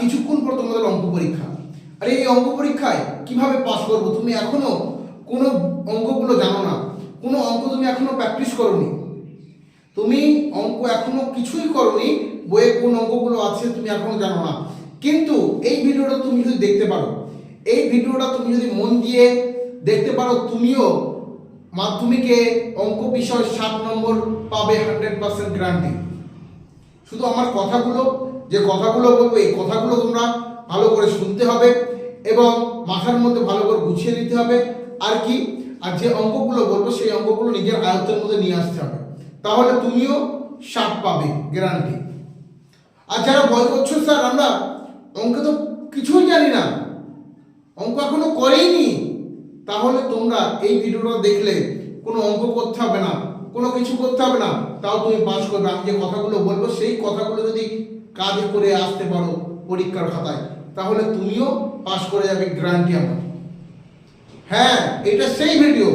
কিছুক্ষণ পর তোমাদের অঙ্ক পরীক্ষা। আর এই অঙ্ক পরীক্ষায় কীভাবে পাস করব? তুমি এখনও কোনো অঙ্কগুলো জানো না। কোনো অঙ্ক তুমি এখনও প্র্যাকটিস করোনি। তুমি অঙ্ক এখনও কিছুই করনি, বইয়ে কোন অঙ্কগুলো আছে তুমি এখনও জানো না। কিন্তু এই ভিডিওটা তুমি যদি দেখতে পারো, এই ভিডিওটা তুমি যদি মন দিয়ে দেখতে পারো, তুমিও মাধ্যমিকে অঙ্ক বিষয় সাত নম্বর পাবে হান্ড্রেড পার্সেন্ট গ্যারান্টি শুধু আমার কথাগুলো যে কথাগুলো বলব, এই কথাগুলো তোমরা ভালো করে শুনতে হবে এবং মাথার মধ্যে ভালো করে গুছিয়ে নিতে হবে। আর কি? আর যে অঙ্কগুলো বলব, সেই অঙ্কগুলো নিজের আয়ত্তের মধ্যে নিয়ে আসতে হবে। তাহলে তুমিও সাত পাবে, গ্যারান্টি। আর যারা ভয় করছ স্যার, আমরা অঙ্ক তো কিছুই জানি না। অঙ্ক এখনও করেইনি। তাহলে তোমরা এই ভিডিওটা দেখলে কোনো অঙ্ক করতে হবে না, কোনো কিছু করতে হবে না। তাও তুমি পাস করবে। আমি যে কথাগুলো বলব, সেই কথাগুলো যদি কাজ করে আসতে পারো পরীক্ষার খাতায়, তাহলে তুমিও পাস করে যাবে গ্যারান্টি আমার। হ্যাঁ এটা সেই ভিডিও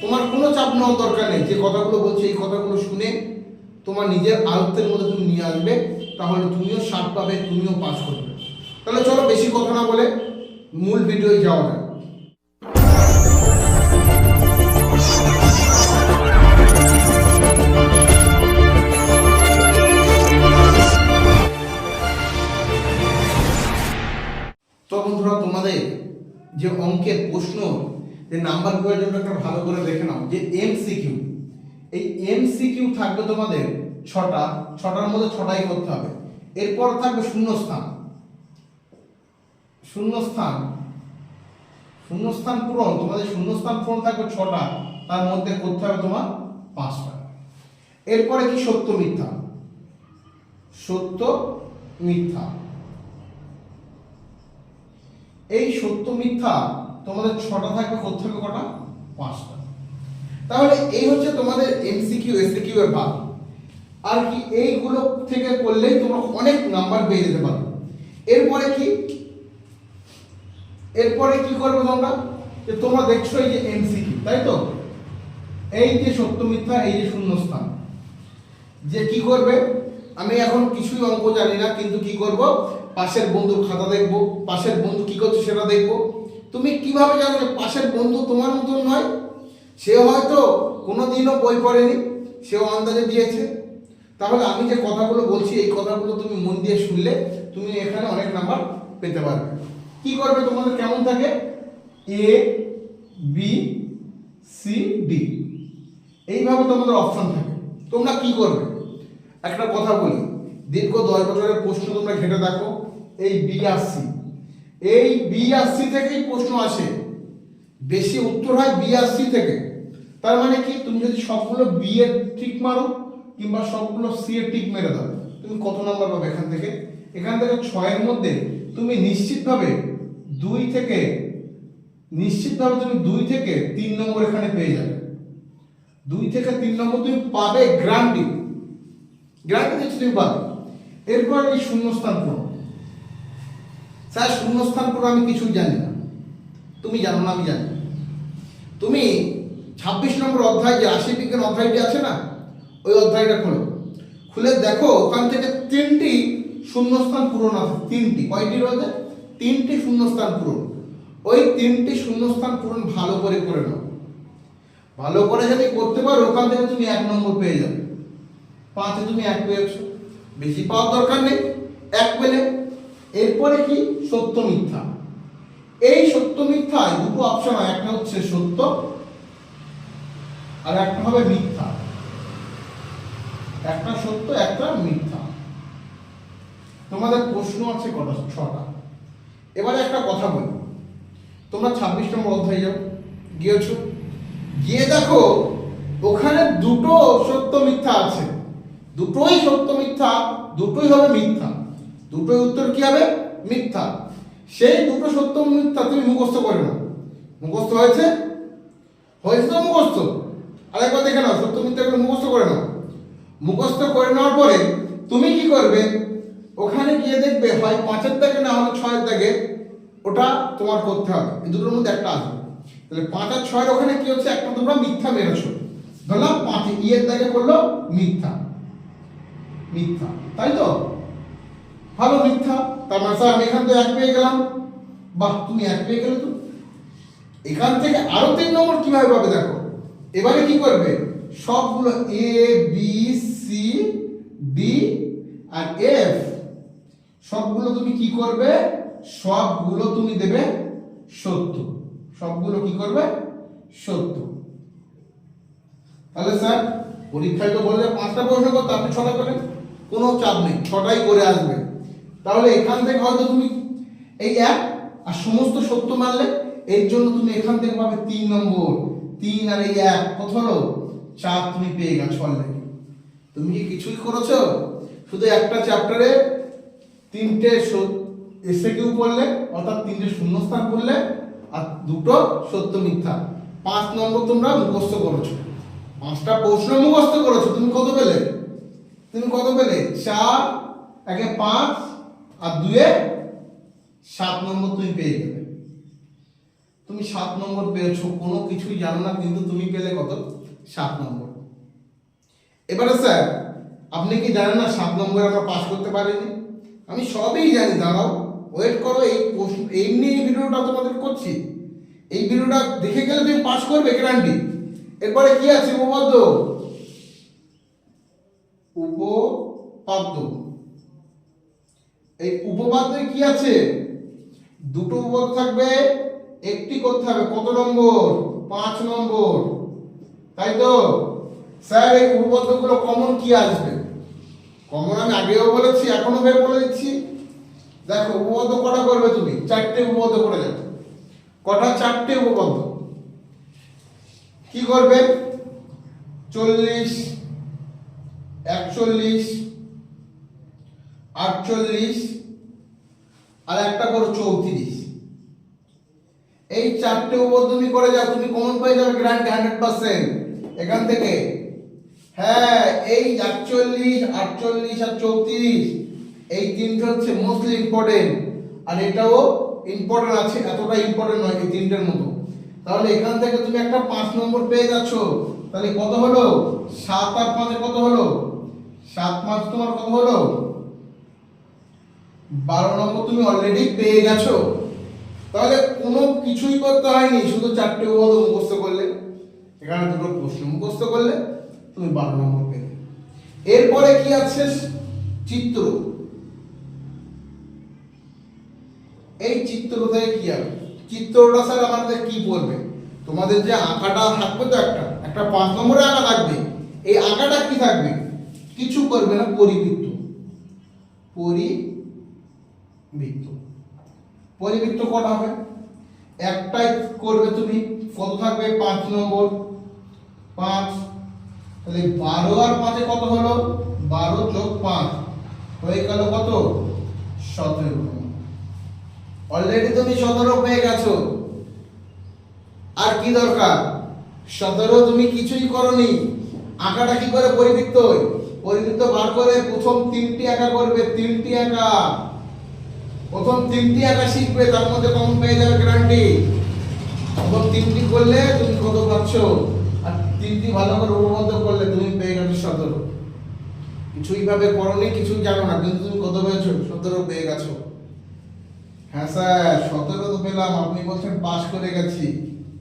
তোমার কোনো চাপ নেওয়ার দরকার নেই, যে কথাগুলো বলছে এই কথাগুলো শুনে তোমার নিজের আয়ত্তের মধ্যে তুমি নিয়ে আসবে, তাহলে তুমিও ষাট পাবে, তুমিও পাস করবে। তাহলে চলো বেশি কথা না বলে মূল ভিডিওয় যাওয়া যাক। তোমাদের যে অঙ্কের প্রশ্ন, যে নাম্বার জন্য একটা ভালো করে দেখে নাও, যে এমসিকিউ এই এমসিকিউ থাকবে তোমাদের ছটা, ছটার মধ্যে ছটাই করতে হবে। এরপর থাকবে শূন্যস্থান। শূন্যস্থান শূন্যস্থান পূরণ, তোমাদের শূন্যস্থান পূরণ থাকবে ছটা, তার মধ্যে করতে হবে তোমার পাঁচটা। এরপরে কি সত্য মিথ্যা? সত্য মিথ্যা। এই সত্য মিথ্যা তোমাদের ছটা থাকবে, কোথা থেকে কটা? পাঁচটা। তাহলে এই হচ্ছে তোমাদের এমসিকিউ এসিকিউ এর ভাগ আর কি এইগুলো থেকে করলেই তোমরা অনেক নাম্বার পেয়ে যেতে পারো। এরপরে কি? এরপরে কি করবে তোমরা? যে তোমরা দেখছ এই যে এমসিকিউ তাই তো? এই যে সত্য মিথ্যা, এই যে শূন্যস্থান। যে কি করবে? আমি এখন কিছুই অঙ্ক জানি না, কিন্তু কি করব? পাশের বন্ধুর খাতা দেখব, পাশের বন্ধু কি করছে সেটা দেখব। তুমি কীভাবে জানো যে পাশের বন্ধু তোমার মতন নয়? সে হয়তো কোনোদিনও বই পড়েনি, সেও আন্দাজে দিয়েছে। তাহলে আমি যে কথাগুলো বলছি, এই কথাগুলো তুমি মন দিয়ে শুনলে তুমি এখানে অনেক নাম্বার পেতে পারবে। কি করবে তোমাদের, কেমন থাকে? A, B, C, D. এইভাবে তোমাদের অপশন থাকে। তোমরা কি করবে? একটা কথা বলি, দীর্ঘ দশ বছরের প্রশ্ন তোমরা ঘেটে দেখো। এই বি আর সি এই বি আর সি থেকেই প্রশ্ন আসে। বেশি উত্তর হয় বি আর সি থেকে। তার মানে কি? তুমি যদি সবগুলো বি এর টিক মারো, কিংবা সবগুলো সি এর ঠিক মেরে দাও, তুমি কত নাম্বার পাবে এখান থেকে? এখান থেকে ছয়ের মধ্যে তুমি নিশ্চিতভাবে দুই থেকে, নিশ্চিতভাবে তুমি দুই থেকে তিন নম্বর এখানে পেয়ে যাবে। দুই থেকে তিন নম্বর তুমি পাবে গ্রান্টি গ্রান্টি তুমি পাবে। এরপর এই শূন্যস্থান পূরণ স্যার, শূন্যস্থান পূরণ আমি কিছুই জানি না। তুমি জানো না, আমি জানি তুমি ছাব্বিশ নম্বর অধ্যায় যে রাশি বিজ্ঞান অধ্যায়টি আছে না, ওই অধ্যায়টা খোলো। খুলে দেখো, ওখান থেকে তিনটি শূন্যস্থান পূরণ আছে তিনটি। কয়টি রয়েছে? তিনটি শূন্যস্থান পূরণ। ওই তিনটি শূন্যস্থান পূরণ ভালো করে করে নাও। ভালো করে যদি করতে পারো, ওখান থেকে তুমি এক নম্বর পেয়ে যাবে। পাঁচে তুমি এক পেয়েছ। বেশি পাওয়ার দরকার নেই। এক পেলে এরপরে কি? সত্য মিথ্যা। এই সত্য মিথ্যায় দুটো অপশন হয়। একটা হচ্ছে সত্য আর একটা হবে মিথ্যা। একটা সত্য, একটা মিথ্যা। তোমাদের প্রশ্ন আছে কটা? ছটা। এবারে একটা কথা বলি। তোমরা ছাব্বিশ নম্বর অধ্যায়ে যাও। গিয়েছো? গিয়ে দেখো, ওখানে দুটো সত্য মিথ্যা আছে। দুটোই সত্য মিথ্যা, দুটোই হবে মিথ্যা। দুটোই উত্তর কি হবে? মিথ্যা। সেই দুটো সত্য মিথ্যা তুমি মুখস্থ করে নাও। মুখস্থ হয়েছে? হয়েছে তো মুখস্থ। আরেকবার দেখে নাও, সত্য মিথ্যাগুলো মুখস্থ করে নাও। মুখস্থ করে নেওয়ার পরে তুমি কি করবে? ওখানে গিয়ে দেখবে হয় পাঁচের দাগে না হলে ছয়ের দাগে ওটা তোমার করতে হবে। এই দুটোর মধ্যে একটা আসবে তাহলে পাঁচ আর ছয়ের ওখানে কি হচ্ছে? একটা তোমরা মিথ্যা মেরেছো। ধরলাম পাঁচ, ইয়ের দাগে করল মিথ্যা। মিথ্যা, তাই তো? ভালো মিথ্যা, তার মানে আমি এখান থেকে এক পেয়ে গেলাম। বাহ, তুমি এক পেয়ে গেলে তো। এখান থেকে আরও তিন নম্বর কীভাবে পাবে দেখো? এবারে কি করবে? সবগুলো এ বি সি ডি আর এফ সবগুলো তুমি কি করবে? সবগুলো তুমি দেবে সত্য সবগুলো কি করবে? সত্য তাহলে স্যার, পরীক্ষায় তো বললে পাঁচটা প্রশ্ন করতে, আপনি ছটা করেন কোনো চাপ নেই, ছটাই করে আসবে। তাহলে এখান থেকে হয়তো তুমি এই এক আর সমস্ত সত্য মানলে, এর জন্য তুমি এখান থেকে পাবে তিন নম্বর। তিন আর এই এক, কত হলো? চার তুমি পেয়ে গেছো অলরেডি তুমি কি কিছুই করেছ? শুধু একটা চ্যাপ্টারে তিনটে এসে কিউ পড়লে, অর্থাৎ তিনটে শূন্যস্থান করলে, আর দুটো সত্য মিথ্যা। পাঁচ নম্বর তোমরা মুখস্থ করেছ। পাঁচটা প্রশ্ন মুখস্থ করেছ। তুমি কত পেলে? তুমি কত পেলে? চার, একে পাঁচ আর দুয়ে সাত নম্বর তুমি পেয়ে গেলে তুমি সাত নম্বর পেয়েছ, কোনো কিছুই জানো না, কিন্তু তুমি পেলে কত? সাত নম্বর। এবারে স্যার, আপনি কি জানেন না সাত নম্বরে আমরা পাস করতে পারিনি? আমি সবই জানি, দাঁড়াও ওয়েট করো, এই প্রশ্ন এমনি এই ভিডিওটা তোমাদের করছি। এই ভিডিওটা দেখে গেলে তুমি পাস করবে গ্যারান্টি এরপরে কি আছে, উপপাদ্য? উপপাদ্য। এই উপপাদ্যে কি আছে? দুটো উপপাদ্য থাকবে, একটি করতে হবে কত নম্বর? পাঁচ নম্বর। তাই তো? স্যার, এই উপপাদ্যগুলো কমন কি আসবে? কমন আমি আগেও বলেছি এখনও বের করে দিচ্ছি। দেখো উপপাদ্য কটা করবে তুমি? চারটে উপপাদ্য করে যাবে কটা? চারটে উপপাদ্য কি করবে? চল্লিশ, একচল্লিশ আটচল্লিশ, আর একটা করো চৌত্রিশ। এই চারটে উপর তুমি করে যাও, তুমি কমন পেয়ে যাবে গ্রান্ট হান্ড্রেড পার্সেন্ট এখান থেকে। হ্যাঁ এই একচল্লিশ আটচল্লিশ আর চৌত্রিশ, এই তিনটে হচ্ছে মোস্টলি ইম্পর্টেন্ট আর এটাও ইম্পর্টেন্ট আছে, এতটা ইম্পর্টেন্ট নয় এই তিনটের মতো। তাহলে এখান থেকে তুমি একটা পাঁচ নম্বর পেয়ে যাচ্ছ। তাহলে কত হলো? সাত আর পাঁচে কত হলো? সাত পাঁচ তোমার কত হলো? বারো নম্বর তুমি অলরেডি পেয়ে গেছো। তাহলে কোনো কিছুই করতে হয়নি, শুধু চারটে উপপাদ্য মুখস্থ করলে। এখানে দুটো প্রশ্ন মুখস্থ করলে তুমি বারো নম্বর পেলে এরপরে কি আছে? চিত্র। এই চিত্র থেকে কি হবে? চিত্রটা স্যার আমাদের কি পড়বে তোমাদের যে আঁকাটা থাকবে তো একটা একটা পাঁচ নম্বরে আঁকা থাকবে। এই আঁকাটা কি থাকবে? কিছু করবে না, পরিবৃত্ত। পরিবৃত্ত পরিবৃত্ত কটা হবে? একটাই করবে তুমি, কত থাকবে? পাঁচ নম্বর। পাঁচ। তাহলে বারো আর পাঁচে কত হলো? বারো যোগ পাঁচ। হয়ে গেল কত? সতেরো। অলরেডি তুমি সতেরো পেয়ে গেছো। আর কি দরকার? সতেরো তুমি কিছুই করনি। আঁকাটা কি করে পরিবৃত্ত? পরিবৃত্ত বার করে প্রথম তিনটি আঁকা করবে, তিনটি আঁকা। প্রথম তিনটি আঁকা শিখবে, তার মধ্যে কমন পেয়ে যাবে গ্যারান্টি প্রথম তিনটি করলে তুমি কত পাচ্ছ? আর তিনটি ভালো করে উপবদ্ধ করলে তুমি পেয়ে গেছো সতেরো। কিছুই ভাবে করনি, কিছুই জানো না, কিন্তু তুমি কত পেয়েছ? সতেরো পেয়ে গেছো। হ্যাঁ স্যার, সতেরো তো পেলাম, আপনি বলছেন পাস করে গেছি।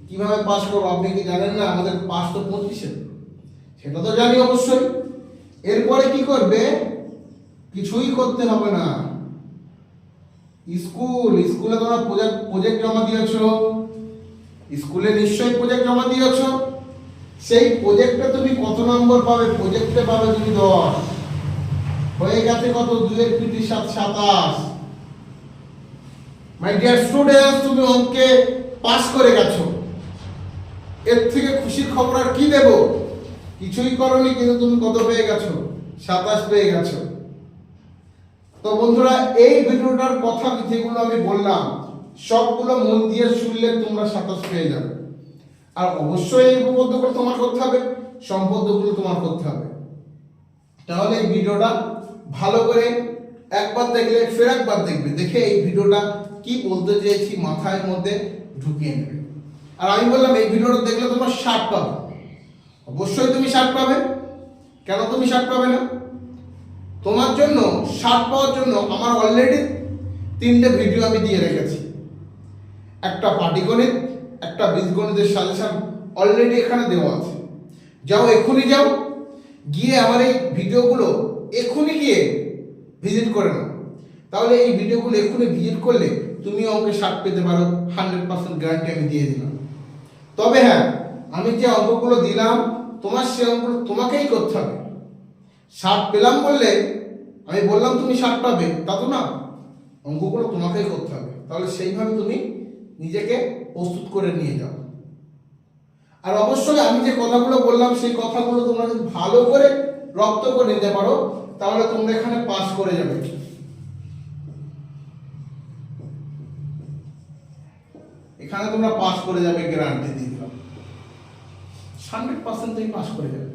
কীভাবে পাস করব আপনি কি জানেন না? আমাদের পাস তো পঁচিশে। সেটা তো জানি অবশ্যই। এরপরে কি করবে? কিছুই করতে হবে না। স্কুল, স্কুলে তোমরা প্রজেক্ট প্রজেক্ট জমা দিয়েছ। স্কুলে নিশ্চয়ই প্রজেক্ট জমা দিয়েছ। সেই প্রজেক্টে তুমি কত নম্বর পাবে? প্রজেক্টে পাবে তুমি দশ। হয়ে গেছে কত? দুয়ের পিটি সাত, সাতাশ। মাই ডিয়ার স্টুডেন্টস তুমি অঙ্কে পাস করে গেছো। এর থেকে খুশির খবর আর কি দেব? কিছুই করনি, কিন্তু তুমি কত পেয়ে গেছো? সাতাশ পেয়ে গেছো। তো বন্ধুরা, এই ভিডিওটার কথা যেগুলো আমি বললাম, সবগুলো মন দিয়ে শুনলে তোমরা সাতাশ পেয়ে যাবে। আর অবশ্যই এই উপপাদ্যগুলো তোমার করতে হবে, সম্পদগুলো তোমার করতে হবে। তাহলে এই ভিডিওটা ভালো করে একবার দেখলে, ফের একবার দেখবে। দেখে এই ভিডিওটা কি বলতে চেয়েছি মাথায় মধ্যে ঢুকিয়ে নেবে। আর আমি বললাম, এই ভিডিওটা দেখলে তোমার ষাট পাবে। অবশ্যই তুমি ষাট পাবে। কেন তুমি ষাট পাবে না? তোমার জন্য ষাট পাওয়ার জন্য আমার অলরেডি তিনটে ভিডিও আমি দিয়ে রেখেছি। একটা পাটিগণিত একটা বীজগণিতের সাজেশন অলরেডি এখানে দেওয়া আছে। যাও এক্ষুনি যাও, গিয়ে আমার এই ভিডিওগুলো এক্ষুনি গিয়ে ভিজিট করে নাও। তাহলে এই ভিডিওগুলো এক্ষুনি ভিজিট করলে তুমি অঙ্কে ষাট পেতে পারো হান্ড্রেড পার্সেন্ট গ্যারান্টি আমি দিয়ে দিলাম। তবে হ্যাঁ আমি যে অঙ্কগুলো দিলাম, তোমার সে অঙ্কগুলো তোমাকেই করতে হবে। ষাট পেলাম বললে, আমি বললাম, তুমি ষাট পাবে। তা তো না। অঙ্কগুলো তোমাকেই করতে হবে। তাহলে সেইভাবে তুমি নিজেকে প্রস্তুত করে নিয়ে যাও। আর অবশ্যই আমি যে কথাগুলো বললাম, সেই কথাগুলো তোমরা যদি ভালো করে রপ্ত করে নিতে পারো, তাহলে তোমরা এখানে পাস করে যাবে। এখানে তোমরা পাস করে যাবে গ্যারান্টি দিয়ে দিলাম। হান্ড্রেড পার্সেন্ট তুমি পাস করে যাবে।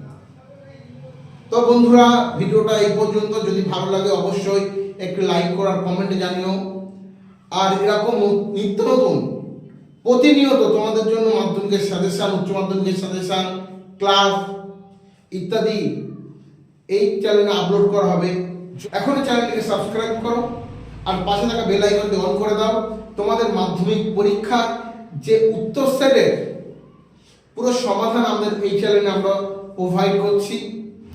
তো বন্ধুরা, ভিডিওটা এই পর্যন্ত। যদি ভালো লাগে, অবশ্যই একটু লাইক করার কমেন্টে জানিও। আর এরকম নিত্য নতুন, প্রতিনিয়ত তোমাদের জন্য মাধ্যমিকের সাজেশান উচ্চ মাধ্যমিকের সাজেশান ক্লাস ইত্যাদি এই চ্যানেলে আপলোড করা হবে। এখনই চ্যানেলটিকে সাবস্ক্রাইব করো আর পাশে থাকা বেল আইকনটি অন করে দাও। তোমাদের মাধ্যমিক পরীক্ষা যে উত্তর সেটের পুরো সমাধান আমাদের এই চ্যানেলে আমরা প্রোভাইড করছি।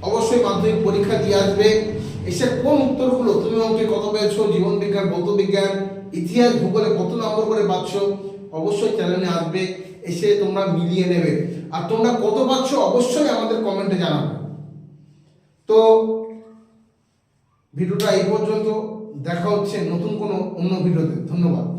অবশ্যই মাধ্যমিক পরীক্ষা দিয়ে আসবে। এসে কোন উত্তরগুলো তুমি অঙ্কে কত পেয়েছ জীবন বিজ্ঞান, ভৌত বিজ্ঞান, ইতিহাস, ভূগোলে কত নম্বর করে পাচ্ছ? অবশ্যই চ্যানেলে আসবে। এসে তোমরা মিলিয়ে নেবে। আর তোমরা কত পাচ্ছ? অবশ্যই আমাদের কমেন্টে জানাবে। তো ভিডিওটা এই পর্যন্ত। দেখা হচ্ছে নতুন কোনো অন্য ভিডিওতে। ধন্যবাদ।